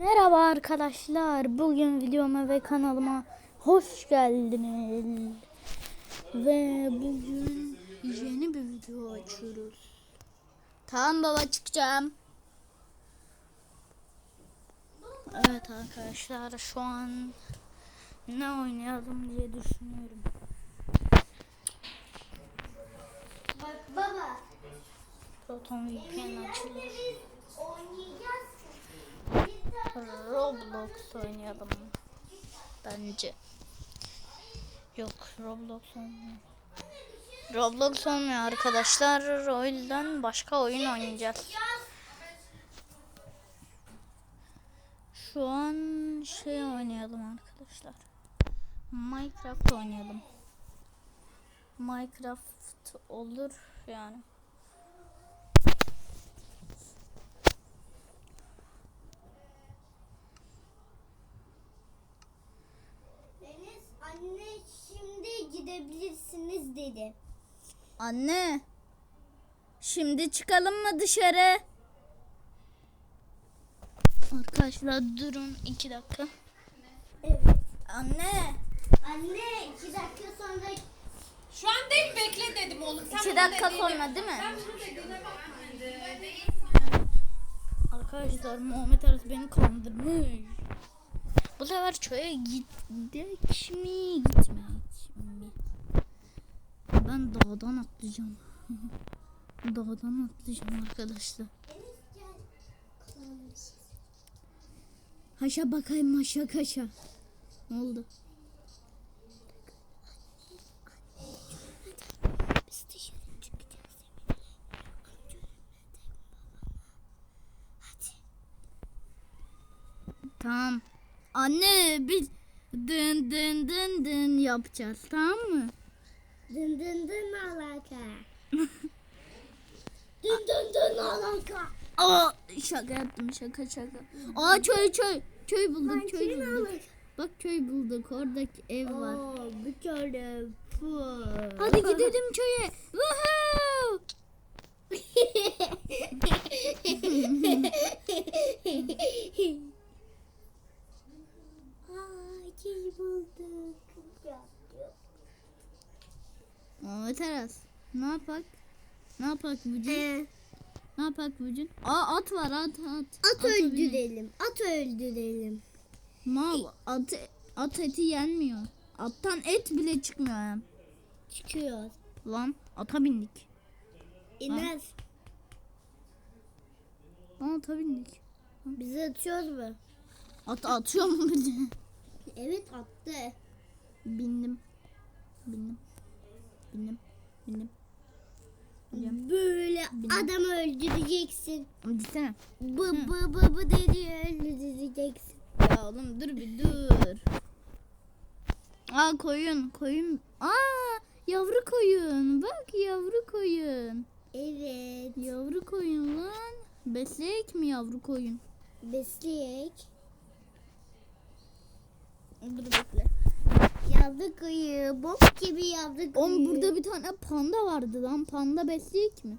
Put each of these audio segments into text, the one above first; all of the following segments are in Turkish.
Merhaba arkadaşlar. Bugün videoma ve kanalıma hoş geldiniz. Ve bugün yeni bir video açıyoruz. Tamam baba çıkacağım. Evet arkadaşlar şu an ne oynayalım diye düşünüyorum. Bak baba. Proton VPN açılır. Biz oynayacağız. Roblox oynayalım. Bence. Yok Roblox olmuyor. Roblox olmuyor arkadaşlar. O yüzden başka oyun oynayacağız. Şu an şey oynayalım arkadaşlar. Minecraft oynayalım. Minecraft olur yani. Deniz anne şimdi gidebilirsiniz dedi. Anne. Şimdi çıkalım mı dışarı? Arkadaşlar durun iki dakika. Evet. Anne. Anne iki dakika sonra Şu an değil bekle dedim oğlum. Sen İki dakika sonra değil mi? Sen bunu dediğine bakma. Değil. Arkadaşlar Muhammed Aras beni kandırmış. Bu sefer köye gittik mi gitmek mi? Ben dağdan atlayacağım. dağdan atlayacağım arkadaşlar. Haşa bakayım haşa kaşa. Ne oldu? Tamam. Anne biz dın dın dın dın yapacağız tamam mı? Dın dın dın alaka. dın dın dın alaka. Aa şaka yaptım şaka şaka. Aa köy köy. Köy bulduk köy Kimin bulduk. Bak köy bulduk oradaki ev var. Oo, bir tane. Hadi gidelim köye. Woohoo! Aa, şey bulduk. Yapıyor. Aa teras. Ne yapak? Ne yapak bugün? Ne yapak bugün? Aa at var at at. At Ata öldürelim. At öldürelim. Mal at, at eti yenmiyor. Attan et bile çıkmıyor hem. Çıkıyor. Lan ata bindik. İnez. Lan ata bindik. Bizi atıyoruz mu? At atıyor mu bizi? Evet attı. Bindim. Bindim. Bindim. Bindim. Böyle adam öldüreceksin. Gitsene. Bu bu bu bu dedi öldüreceksin. Ya oğlum dur bir dur. Aa koyun koyun. Aa yavru koyun. Bak yavru koyun. Evet. Yavru koyun lan. Besleyek mi yavru koyun? Besleyek. Dur bekle. Yavru kuyu. Bok gibi yavru kuyu. Oğlum burada bir tane panda vardı lan. Panda besleyek mi?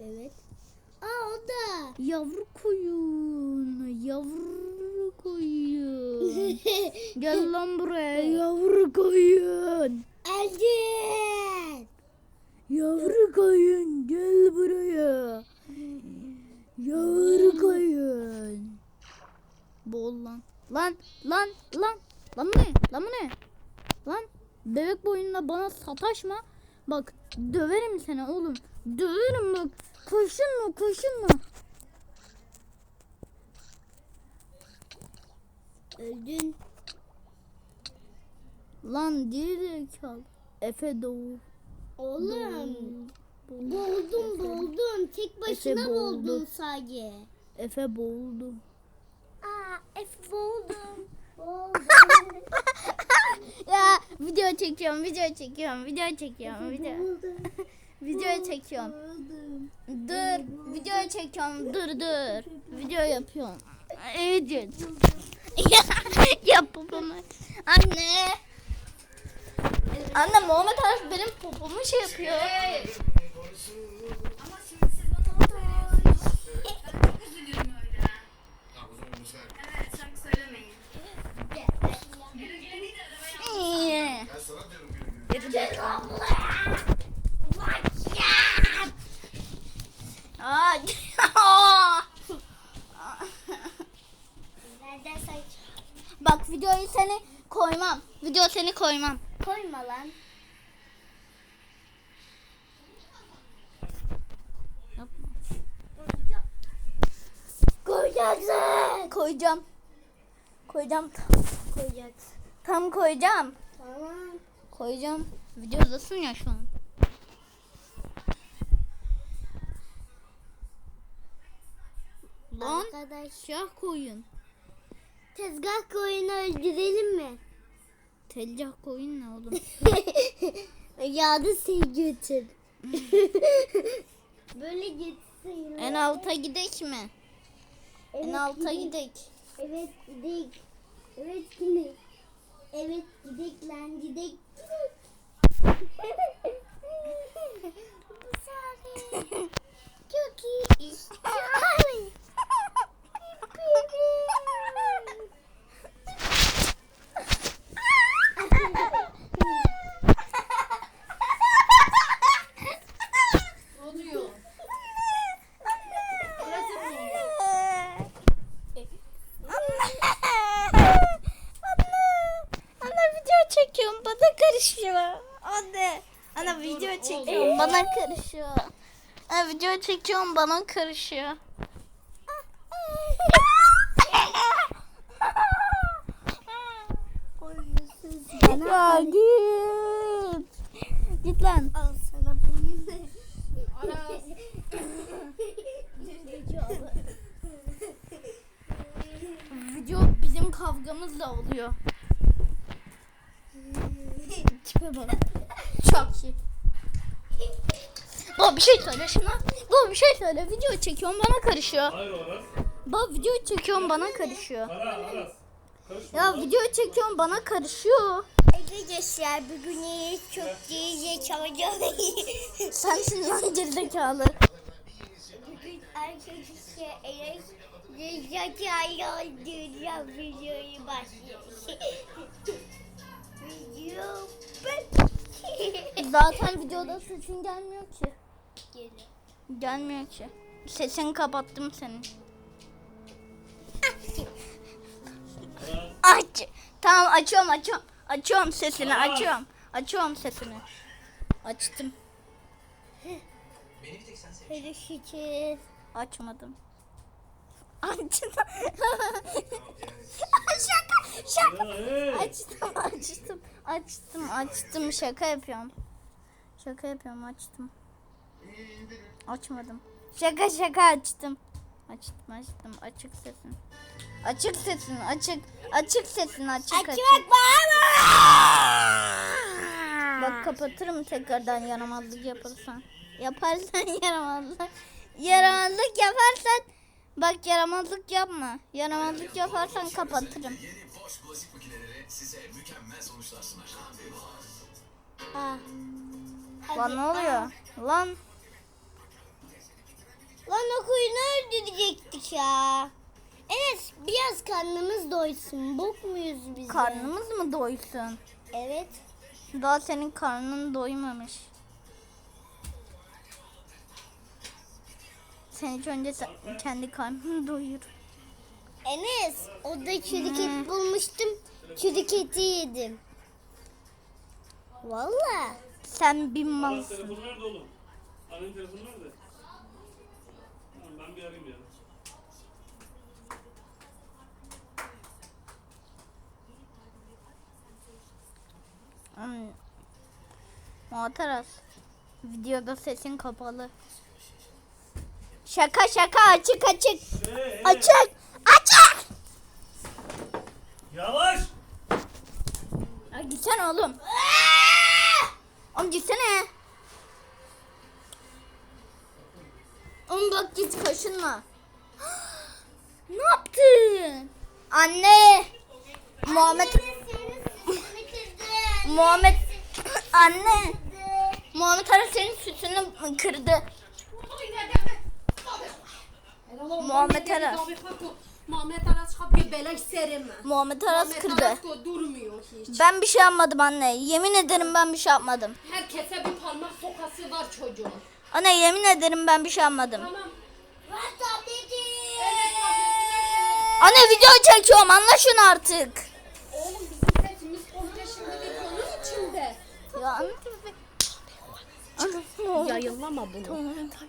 Evet. Aa o da. Yavru koyun. Yavru koyun. Gel lan buraya yavru koyun. Öldün. Yavru koyun gel buraya. Yavru koyun. Bol lan. Lan lan lan. Lan ne? Lan bu ne? Lan bebek boyunla bana sataşma. Bak döverim seni oğlum. Döverim bak. Koşun mu koşun mu? Öldün. Lan geri zekalı. Efe doğu. Oğlum. Boğuldun boğuldun. Tek başına boğuldu. boğuldun sadece. Efe boğuldu. Aa F boğuldum. Boğuldum. ya video çekiyorum, video çekiyorum, video çekiyorum, video. video çekiyorum. Dur, video çekiyorum. Dur dur. Video yapıyorum. Evet. Yap popomu. Anne. Anne Muhammed Arif benim popomu şey yapıyor. Ama şimdi siz bana Ben çok üzülüyorum öyle. Tamam o zaman bunu sen. Evet sen Nereden say? Bak videoyu seni koymam. Video seni koymam. Koyma lan. Koyacaksın. Koyacağım. Koyacağım. Koyacaksın. Tam koyacağım. Tamam. Koyacağım. Videodasın ya şu an. Lan Arkadaş. siyah koyun. Tezgah koyunu öldürelim mi? Tezgah koyun ne oğlum? Yağdı seni götür. Böyle gitsin. en alta gidek mi? En Evet, alta gidek. gidek. Evet gidik. Evet gidik. Evet gidik lan sare. Çok iyi. Sare. Oluyor. Anne video çekiyorum bana karışıyor. Anne. Anne video çekiyorum bana karışıyor. Anne video çekiyorum bana karışıyor. ya git. Git lan. Al sana bunu. Aras. Video bizim kavgamızla oluyor. Tipe bak. Çok iyi. Baba bir şey söyle şuna. Baba bir şey söyle. Video çekiyorum bana karışıyor. Hayır Aras. Baba video çekiyorum bana karışıyor. Para Aras. Karışma. Ya video çekiyorum bana karışıyor. Arkadaşlar bugün iyi çok iyi çalacağım. Sensin lan gerizekalı. Bugün arkadaşlar eğer Zekalı öldüreceğim videoyu başlıyor. Video Zaten videoda sesin gelmiyor ki. Geliyor. Gelmiyor ki. Sesini kapattım senin. Aç. Tamam açıyorum açıyorum. Açıyorum sesini açıyorum. Açıyorum sesini. Açtım. Hadi şükür. Açmadım. Açtım. şaka şaka. Açtım açtım. Açtım açtım şaka yapıyorum. Şaka yapıyorum açtım. Açmadım. Şaka şaka açtım. Açtım açtım açık sesin. Açık sesin açık. Açık sesin açık açık. Açmak bana. Bak kapatırım tekrardan yaramazlık yaparsan. Yaparsan yaramazlık. Yaramazlık yaparsan bak yaramazlık yapma. Yaramazlık yaparsan kapatırım. Ah. Lan ne oluyor? Lan Lan o koyunu öldürecektik ya. Enes biraz karnımız doysun. Bok muyuz biz? karnımız mı doysun? Evet. Daha senin karnın doymamış. Sen ilk önce kendi karnını doyur. Enes orada çürük Hmm. et bulmuştum. Çürük eti yedim. Valla. Sen bir malsın. telefonu nerede oğlum? Annenin telefonu nerede? Tamam, ben bir arayayım ya. Hmm. Muhataras. Videoda sesin kapalı. Şaka şaka açık açık. Hey. Açık. Açık. Yavaş. Ya gitsene oğlum. Oğlum gitsene. Oğlum bak git kaşınma. ne yaptın? Anne. Muhammed. Muhammed. Anne. Muhammed Aras senin sütünü kırdı. Muhammed Aras. Muhammed Aras bir beleş serim. Muhammed Aras kırdı. Durmuyor hiç. Ben bir şey yapmadım anne. Yemin ederim ben bir şey yapmadım. Herkese bir parmak sokası var çocuğun. Anne yemin ederim ben bir şey yapmadım. Tamam. Ben tableti. Evet, Anne video çekiyorum anla şunu artık. Oğlum bizim sesimiz komple şimdi videonun içinde. Ya anne. Yayınlama bunu. Tamam, tamam.